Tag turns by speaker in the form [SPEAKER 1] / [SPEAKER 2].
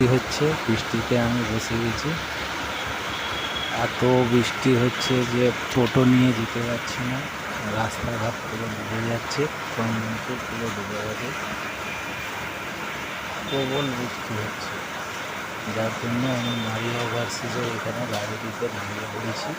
[SPEAKER 1] বৃষ্টি হচ্ছে, বৃষ্টিতে আমি বসে গেছি। এত বৃষ্টি হচ্ছে যে টোটো নিয়ে যেতে পারছি না। রাস্তাঘাট পুরো ডুবে যাচ্ছে চন্দ্রপুর পুরো ডুবে গেছে প্রবল বৃষ্টি হচ্ছে। যার জন্য আমি মারিয়া ওভারসিজে এখানে গাড়ি দিতে দাঁড়িয়ে পড়েছি।